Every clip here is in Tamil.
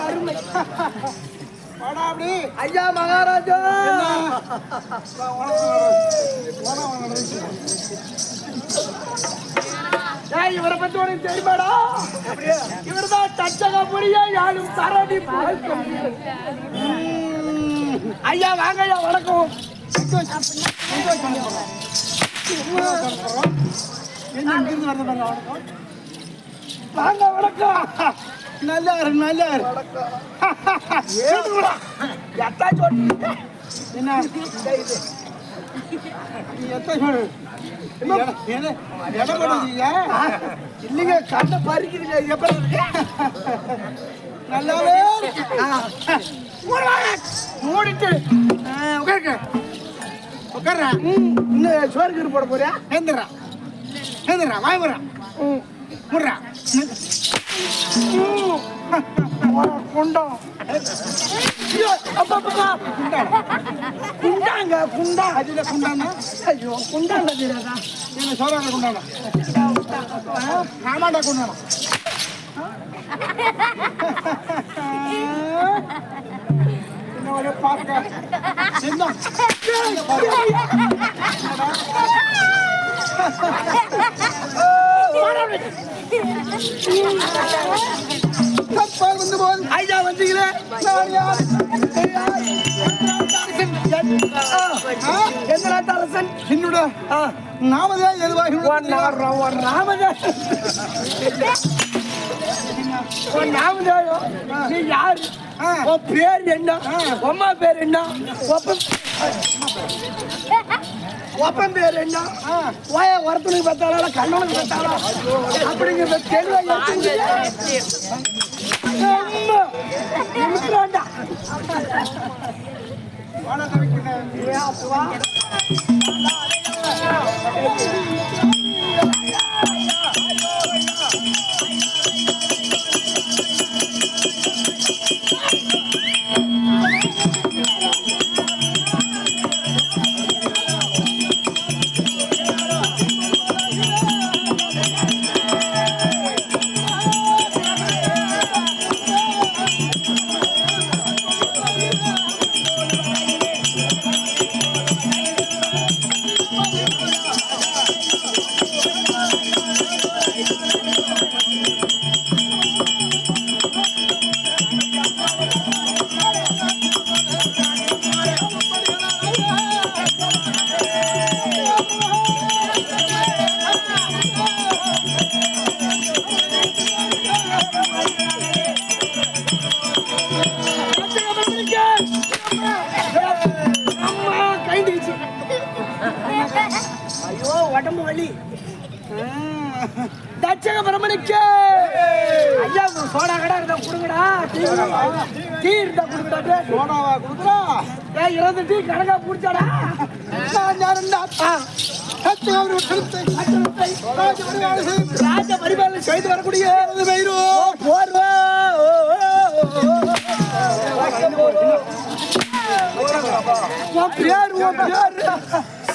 அருமை ஐயா மகாராஜா! இவரை பத்தி உனக்கு தெரியுமாடா? இவர் இவர்தான் தச்சகபுரியா யாரும் தரணி ஐயா வாங்க ஐயா வணக்கம். என்ன இங்கிருந்து வரது வணக்கம். வாங்க வணக்கம். நல்லா இருக்கு நல்லா இருக்கு என்ன இல்லைங்க கண்ணை பறிக்கிறீங்க. எப்படி நல்லாவே. மூடிட்டு உட்காருங்க. உட்கார்றா ம், இன்னும் சோறு கீறு போட போறியா? ஏந்திரா ஏந்திரா வாய் வரா ம். போடா, குண்டம். குண்டாங்க குண்டா. அதில் குண்டானா? ஐயோ குண்டாங்க தெரியாதா என்ன சோறாங்க குண்டானா? ஆமாண்டா என்ன கப்பல் வந்து போல் ஐயா வந்தீங்களே நான் யார் எந்த நாட்டு அரசன் என்னோட ஆ, நாமதே எதுவாகி நாமதே உன் நீ யாரு உன் பேர் என்ன அம்மா பேர் என்ன ஒப்பன் பேர் என்ன? ஓய ஒருத்தனுக்கு பார்த்தாளா கண்ணனுக்கு பத்தாளா? அப்படிங்கிற தெளிவை எடுத்துக்கிட்டு. அப்பா. வலி தட்சக பிரமணிக்கு ஐயா சோடா கடை இருந்தா கொடுங்கடா. டீ. டீ இருந்தா கொடுங்கடா. சோடாவா கொடுக்குறா ஏய் இருபது டீ கணக்கா குடிச்சாடா. ராஜ பரிபாலனை செய்து வரக்கூடிய போர்வா. பேர் பேர்.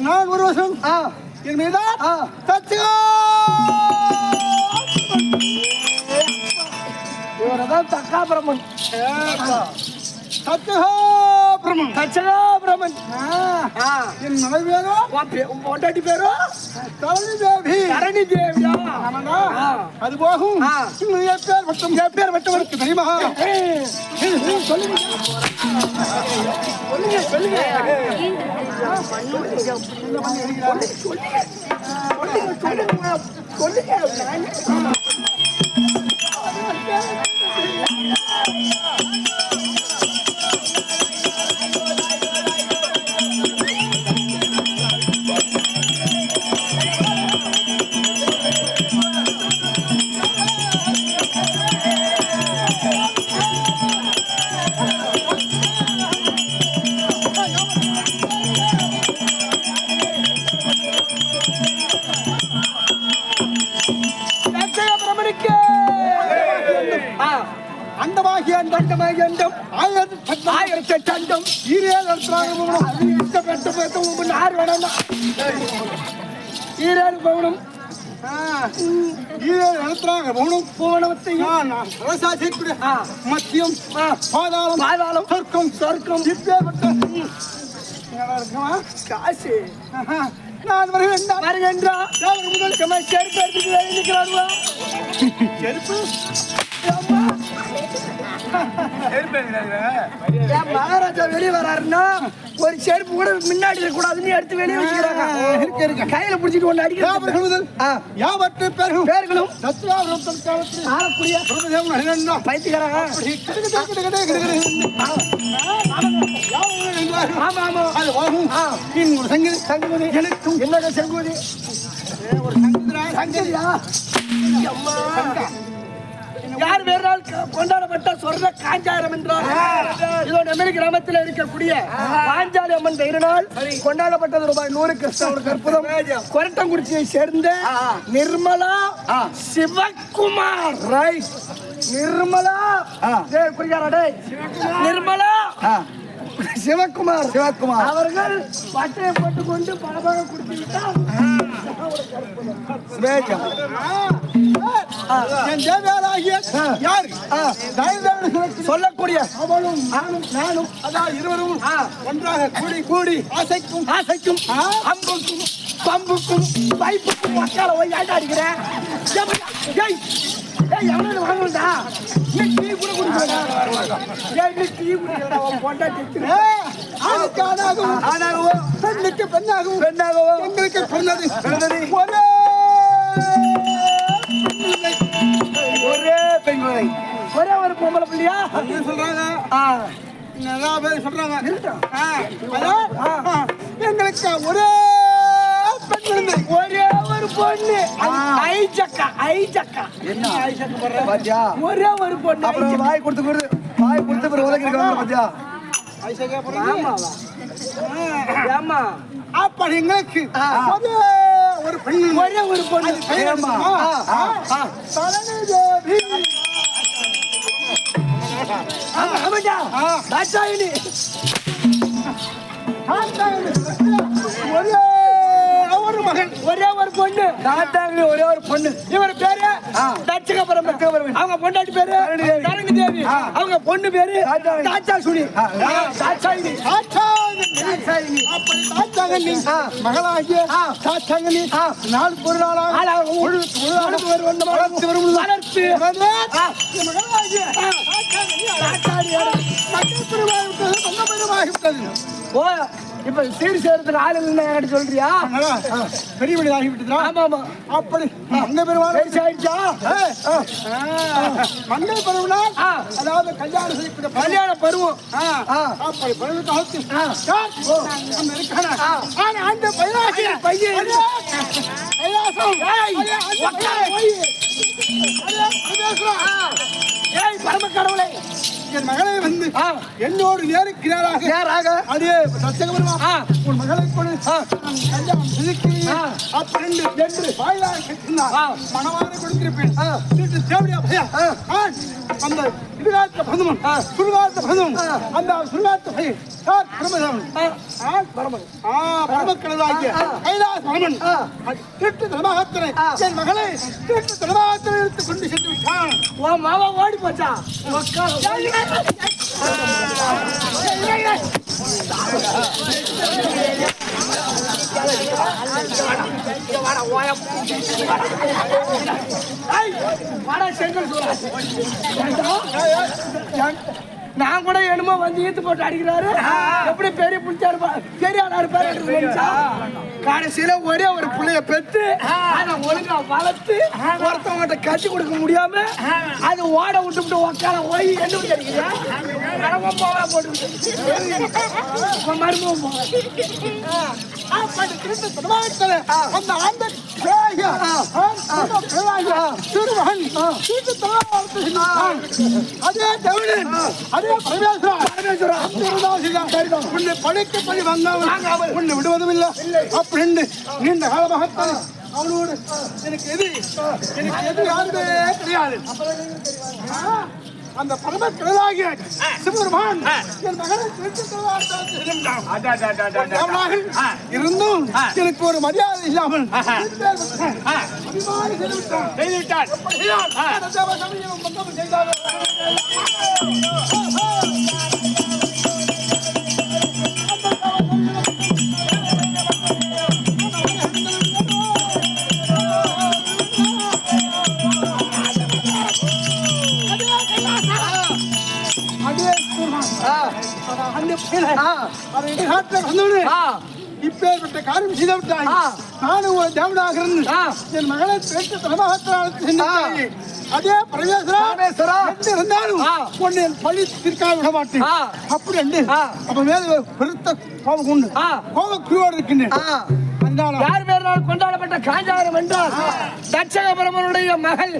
நான் ஒரு வருஷம் என் மீதான் தச்சுகோ இவரதான் தக்கா தச்சுகோ பிரமன் தச்சகா பிரமன் என் மனைவி பேரோ பொண்டாட்டி பேரோ? தரணி தேவி தரணி தேவியா. அது போகும். ஆ. இன்னும் என் பேர் மட்டும். என் பேர் மட்டும். தெரியுமா? ஏய், சொல்லுங்க. சொல்லுங்க. சொல்லுங்க. தட்சக அண்டமாகிய அந்த தண்டமாக எண்டம் ஆயிரத்தி ஆயிரத்தி எட்டு அண்டம் ஈரே நடத்துறாங்க அது இஷ்டப்பட்டு பார்த்து உங்க நார் வேணாம். ஈரேழு பவுனும். மத்தியம் பாதாளம் பாதாளம். சொர்க்கம் சொர்க்கம்? காசு. நான் வருகிறேன் வருகின்றா. முதல் சும்மா செருப்பு எடுத்துட்டு நிற்கிறாருவா செருப்பு? மகாராஜா வெளியே வராருன்னா ஒரு செருப்பு கூட முன்னாடி இருக்கக்கூடாதுன்னு எடுத்து வெளியே வச்சுக்கிறாங்க. கையில பிடிச்சிட்டு அடிக்கிறாங்க முதல் யாவற்று பேரும் பேர்களும் சத்யாவிரம் தற்காலத்தில் ஆளக்கூடிய பிரபதேவன் அறிஞன்னா. பைத்தியக்காரங்க. ஆமா ஆமா. அது. பின் ஒரு சங்கதி. சங்குமதி எனக்கும் என்னங்க செங்குமதி ஒரு சங்கதிரா சங்கதியா அம்மா யார் வேறால் கொண்டாடப்பட்ட சொர்ண காஞ்சாயிரம் என்றால் இதோ நெம்மதி கிராமத்தில் இருக்கக்கூடிய காஞ்சாலி அம்மன் பெயரினால் கொண்டாடப்பட்டது ரூபாய் நூறு கிறிஸ்தவ அற்புதம். கொரட்டங்குறிச்சியை சேர்ந்த நிர்மலா சிவகுமார். ரைட் நிர்மலா. நிர்மலா. சிவகுமார். சிவகுமார். அவர்கள் பட்டையை போட்டுக்கொண்டு பலமாக குடித்து விட்டால் என் தேவையாளாகிய யார்? சொல்லக்கூடிய அவளும் நானும் நானும் அதான் இருவரும். ஒன்றாக கூடி கூடி ஆசைக்கும் ஆசைக்கும். அம்புக்கும் பம்புக்கும் பைப்புக்கும் மக்கால போய் ஏன்டா அடிக்கிறேன் ஏய் ஏய் எவனாவது வாங்கணும்டா நீ டீ கூட குடிக்கலடா? ஏய் நீ டீ குடிக்கலடா? உன் பொண்டாட்டி ஏ, ஆணுக்கு ஆணாகவும் ஆனாகவோ பெண்ணுக்கு பெண்ணாகவும் பெண்ணாகவோ? எங்களுக்கு பிறந்தது. பிறந்தது. ஒரே ஒரே ஒரு பொம்பளை பிள்ளையா? சொல்றாங்க? நிறைய பேர் சொல்றாங்க? எங்களுக்கு ஒரே ஒரே ஒரு பொண்ணு. ஐஜக்கா ஐஜக்கா. என்ன? ஐஜக்கா போடுற பாத்தியா? ஒரே ஒரு பொண்ணு அப்புறம் ஐஜக்கா. வாய் கொடுத்து கொடுத்து வாய் கொடுத்து பிறகு உதவி இருக்காங்க பாத்தியா ஐசைக்கா பிறகு ஆமாவா ஏமா அப்படி எங்களுக்கு ஒரே ஒரு பெண் குழந்தை. ஒரே ஒரு பொண்ணு. பழனி தேவி. ஆமா, ஆமாடா. ஆ. தாட்சாயினி. ஒரே ஒரு மகன். ஒரே ஒரு பொண்ணு. தாத்தாங்க ஒரே ஒரு பொண்ணு. இவர் பேரு. தட்சகபுரம். அவங்க பொண்டாட்டி பேரு? தரணி தேவி. அவங்க பொண்ணு பேரு. அப்படி தாட்சாயணி. ஆ. மகளாகிய. ஆ. நாள் பொருளாளாக வளர்த்து வரும் வளர்த்து மகளாகிய ஓ இப்ப சீர் சேர்த்துக்கு ஆள் இல்லைன்னு என்கிட்ட சொல்றியா பெரிய வீடு ஆகிவிட்டதா? ஆமா ஆமா அப்படி மங்கை பெருமாள் பெருசு ஆயிடுச்சா. அதாவது கல்யாணம் பையன். கல்யாண பருவம். அப்படி பழுது காலத்தில் ஆ. யார்? அங்க இருக்கானா? ஆனா அந்த பையனாகிய பையன் கைலாசம். கடவுளை என் மகளை வந்து. என்னோடு நேருக்கிறாராக யாராக அதே ரத்தகபெருமா ஆ. உன் மகளை கொடு. அப்படின்னு என்று வாயிலாக. மனவாரை கொடுத்திருப்பேன் வீட்டு தேவடியா பையா ஆண். அந்த இதுகாத்த பந்தமன் சுடுகாத்த பந்தமன் அந்த சுடுகாத்த பையன் யார் பிரமதேவன் ஆண் பரமன் ஆ பரமக்கடலாகிய கைலாஸ் பரமன். திருட்டு தலமாகத்தனை என் மகளை திருட்டு தலமாகத்தனை எடுத்து கொண்டு சென்று விட்டான். மாமா ஓடி போச்சா. ஏய், வாடா செங்கல் சூழா. நான் கூட என்னமோ வந்து ஈத்து போட்டு அடிக்கிறாரு. எப்படி பெரிய புளிச்சா இருப்பா பெரிய ஆளா இருப்பாரு? கடைசியில ஒரே ஒரு பிள்ளைய பெத்து அதை ஒழுங்கா வளர்த்து ஒருத்தவங்கிட்ட கட்டி கொடுக்க முடியாம அது ஓட விட்டு விட்டு உக்கார ஓய் என்ன அடிக்கிறியா போவா போட்டு மருமகம் போவா அந்த ஆந்தன் திருமகன் அதே தேவனன் அதே பரமேஸ்வரா பரமேஸ்வரா உன்னை பழிக்க பழி வாங்காமல் உன்னை விடுவதும் இல்லை அப்படின்னு நீண்ட காலமாகத்தான் அவனோடு எனக்கு எது எனக்கு எது யாருமே கிடையாது. அந்த பரம கடலாகிய சிவபெருமான் என் மகனை இருந்தும் எனக்கு ஒரு மரியாதை இல்லாமல் செய்துவிட்டான். அதை இடைக்காட்டில் வந்தவனே இப்பேற்பட்ட காரியம் செய்து விட்டாய் நானும் ஒரு தேவனாக இருந்து என் மகளை பேச்சு தலைமகத்தினால அதே பரமேஸ்வரா இருந்தாலும் உன்னை பழி தீர்க்காம விட மாட்டேன் அப்படி என்று அப்ப மேல பெருத்த கோபம் உண்டு. கோப குருவோடு இருக்கின்றேன். யார் பேரால் கொண்டாடப்பட்ட காஞ்சாரம் என்றால் தட்சகபரமனுடைய மகள்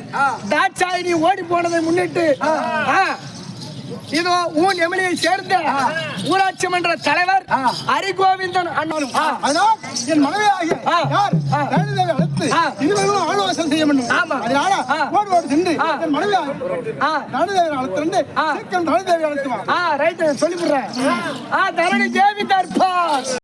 தாட்சாயினி ஓடி போனதை முன்னிட்டு இதோ ஊன் எமிலியை சேர்ந்த ஊராட்சி மன்ற தலைவர் ஹரிகோவிந்தன் அண்ணனும் என் மனைவியாகிய. யார். தேவதேவி அழைத்து. இருவர்களும் ஆலோசனை செய்ய வேண்டும். அதனால. ஓடி ஓடி சென்று. என் மனைவியாகிய நாடுதேவி அழைத்து ரெண்டு. சீக்கிரம் நாடுதேவி அழைத்து வா ஆ ரைட் சொல்லிவிடுறேன் ஆ தரணி தேவி தர்பார்